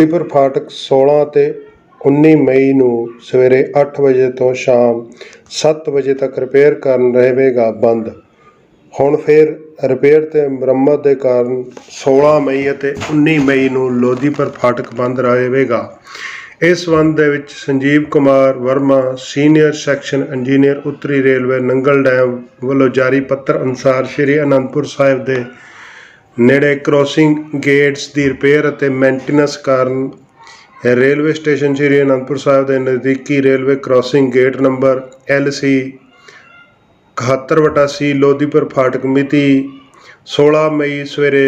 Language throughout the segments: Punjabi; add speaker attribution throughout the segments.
Speaker 1: ਪਰ ਫਾਟਕ 16 ਅਤੇ 19 ਮਈ ਨੂੰ ਸਵੇਰੇ 8 ਵਜੇ ਤੋਂ ਸ਼ਾਮ 7 ਵਜੇ ਤੱਕ ਰਿਪੇਅਰ ਕਰਨ ਰਹੇਗਾ ਬੰਦ। ਹੁਣ ਫਿਰ ਰਿਪੇਅਰ ਤੇ ਮੁਰੰਮਤ ਦੇ ਕਾਰਨ 16 ਮਈ ਅਤੇ 19 ਮਈ ਨੂੰ ਲੋਧੀਪੁਰ ਫਾਟਕ ਬੰਦ ਰਹੇਗਾ ਇਸ ਸੰਬੰਧ ਦੇ ਵਿੱਚ Sanjeev Kumar Verma senior section engineer ਉੱਤਰੀ ਰੇਲਵੇ ਨੰਗਲ ਡੈਮ ਵੱਲੋਂ ਜਾਰੀ ਪੱਤਰ ਅਨੁਸਾਰ ਸ੍ਰੀ ਅਨੰਦਪੁਰ ਸਾਹਿਬ ਦੇ ਨੇੜੇ ਕ੍ਰੋਸਿੰਗ ਗੇਟਸ ਦੀ ਰਿਪੇਅਰ ਅਤੇ ਮੇਨਟੇਨੈਂਸ ਕਾਰਨ ਰੇਲਵੇ ਸਟੇਸ਼ਨ ਸ੍ਰੀ ਅਨੰਦਪੁਰ ਸਾਹਿਬ ਦੇ ਨਜ਼ਦੀਕੀ railway crossing gate number LC 71/C Lodhipur ਫਾਟਕ ਮਿਤੀ 16 ਮਈ ਸਵੇਰੇ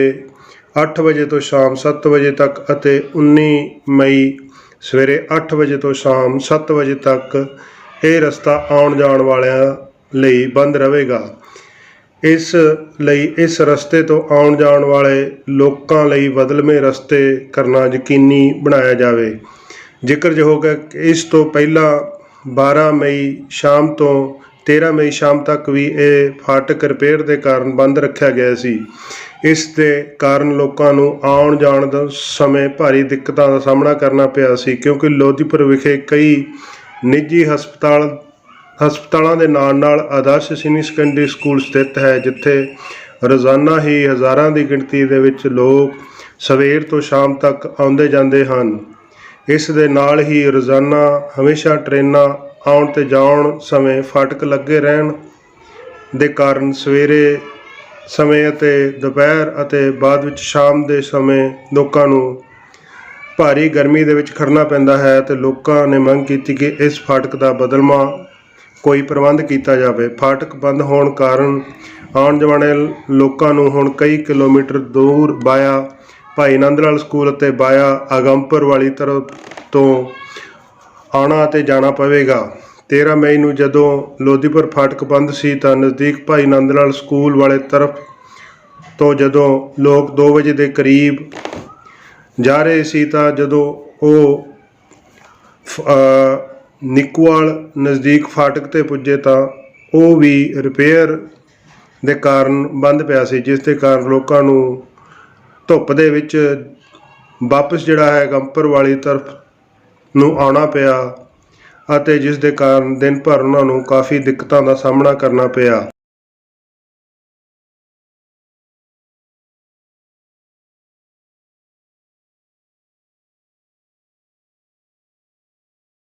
Speaker 1: 8 ਵਜੇ ਤੋਂ ਸ਼ਾਮ 7 ਵਜੇ ਤੱਕ ਅਤੇ 19 ਮਈ ਸਵੇਰੇ 8 ਵਜੇ ਤੋਂ ਸ਼ਾਮ 7 ਵਜੇ ਤੱਕ ਇਹ ਰਸਤਾ ਆਉਣ ਜਾਣ ਵਾਲਿਆਂ ਲਈ ਬੰਦ ਰਹੇਗਾ। ਇਸ ਲਈ ਇਸ ਰਸਤੇ ਤੋਂ ਆਉਣ ਜਾਣ ਵਾਲੇ ਲੋਕਾਂ ਲਈ ਬਦਲਵੇਂ ਰਸਤੇ ਕਰਨਾ ਯਕੀਨੀ ਬਣਾਇਆ ਜਾਵੇ। ਜ਼ਿਕਰਯੋਗ ਹੈ ਕਿ ਇਸ ਤੋਂ ਪਹਿਲਾਂ 12 ਮਈ ਸ਼ਾਮ ਤੋਂ 13 ਮਈ ਸ਼ਾਮ ਤੱਕ ਵੀ ਇਹ ਫਾਟਕ ਰਿਪੇਅਰ ਦੇ ਕਾਰਨ ਬੰਦ ਰੱਖਿਆ ਗਿਆ ਸੀ। ਇਸ ਦੇ ਕਾਰਨ ਲੋਕਾਂ ਨੂੰ ਆਉਣ ਜਾਣ ਦੇ ਸਮੇਂ ਭਾਰੀ ਦਿੱਕਤਾਂ ਦਾ ਸਾਹਮਣਾ ਕਰਨਾ ਪਿਆ ਸੀ ਕਿਉਂਕਿ ਲੋਧੀਪੁਰ ਵਿਖੇ ਕਈ ਨਿੱਜੀ ਹਸਪਤਾਲ ਹਸਪਤਾਲਾਂ ਦੇ ਨਾਲ ਨਾਲ ਆਦਰਸ਼ ਸੀਨੀਅਰ ਸੈਕੰਡਰੀ ਸਕੂਲ ਸਥਿਤ ਹੈ, ਜਿੱਥੇ ਰੋਜ਼ਾਨਾ ਹੀ ਹਜ਼ਾਰਾਂ ਦੀ ਗਿਣਤੀ ਦੇ ਵਿੱਚ ਲੋਕ ਸਵੇਰ ਤੋਂ ਸ਼ਾਮ ਤੱਕ ਆਉਂਦੇ ਜਾਂਦੇ ਹਨ। ਇਸ ਦੇ ਨਾਲ ਹੀ ਰੋਜ਼ਾਨਾ ਹਮੇਸ਼ਾ ਟ੍ਰੇਨਾਂ ਆਉਣ ਤੇ ਜਾਣ ਸਮੇਂ ਫਾਟਕ ਲੱਗੇ ਰਹਿਣ ਦੇ ਕਾਰਨ ਸਵੇਰੇ ਸਮੇਂ ਅਤੇ ਦੁਪਹਿਰ ਅਤੇ ਬਾਅਦ ਵਿੱਚ ਸ਼ਾਮ ਦੇ ਸਮੇਂ ਲੋਕਾਂ ਨੂੰ ਭਾਰੀ ਗਰਮੀ ਦੇ ਵਿੱਚ ਖੜਨਾ ਪੈਂਦਾ ਹੈ ਤੇ ਲੋਕਾਂ ਨੇ ਮੰਗ ਕੀਤੀ ਕਿ ਇਸ ਫਾਟਕ ਦਾ ਬਦਲਵਾਂ ਕੋਈ ਪ੍ਰਬੰਧ ਕੀਤਾ ਜਾਵੇ। ਫਾਟਕ ਬੰਦ ਹੋਣ ਕਾਰਨ ਆਉਣ ਜਾਣੇ ਲੋਕਾਂ ਨੂੰ ਹੁਣ ਕਈ ਕਿਲੋਮੀਟਰ ਦੂਰ ਬਾਇਆ। ਭਾਈ ਨੰਦ ਲਾਲ ਸਕੂਲ ਅਤੇ ਬਾਇਆ ਆਗੰਪੁਰ ਵਾਲੀ ਤਰਫ ਤੋਂ ਆਉਣਾ ਅਤੇ ਜਾਣਾ ਪਵੇਗਾ। 13 ਮਈ ਨੂੰ ਜਦੋਂ ਲੋਧੀਪੁਰ ਫਾਟਕ ਬੰਦ ਸੀ ਤਾਂ ਨਜ਼ਦੀਕ ਭਾਈ ਨੰਦ ਲਾਲ ਸਕੂਲ ਵਾਲੇ ਤਰਫ ਤੋਂ ਜਦੋਂ ਲੋਕ 2 ਵਜੇ ਦੇ ਕਰੀਬ ਜਾ ਰਹੇ ਸੀ ਤਾਂ ਜਦੋਂ ਉਹ ਫ- ਨਿੱਕੂਵਾਲ ਨਜ਼ਦੀਕ ਫਾਟਕ ਤੇ ਪੁੱਜੇ ਤਾਂ ਉਹ ਵੀ ਰਿਪੇਅਰ ਦੇ ਕਾਰਨ ਬੰਦ ਪਿਆ ਸੀ, ਜਿਸ ਦੇ ਕਾਰਨ ਲੋਕਾਂ ਨੂੰ ਧੁੱਪ ਦੇ ਵਿੱਚ ਵਾਪਸ ਜਿਹੜਾ ਹੈ ਗੰਪਰ ਵਾਲੀ ਤਰਫ ਨੂੰ ਆਉਣਾ ਪਿਆ ਅਤੇ ਜਿਸ ਦੇ ਕਾਰਨ ਦਿਨ ਭਰ ਉਹਨਾਂ ਨੂੰ ਕਾਫੀ ਦਿੱਕਤਾਂ ਦਾ ਸਾਹਮਣਾ ਕਰਨਾ ਪਿਆ।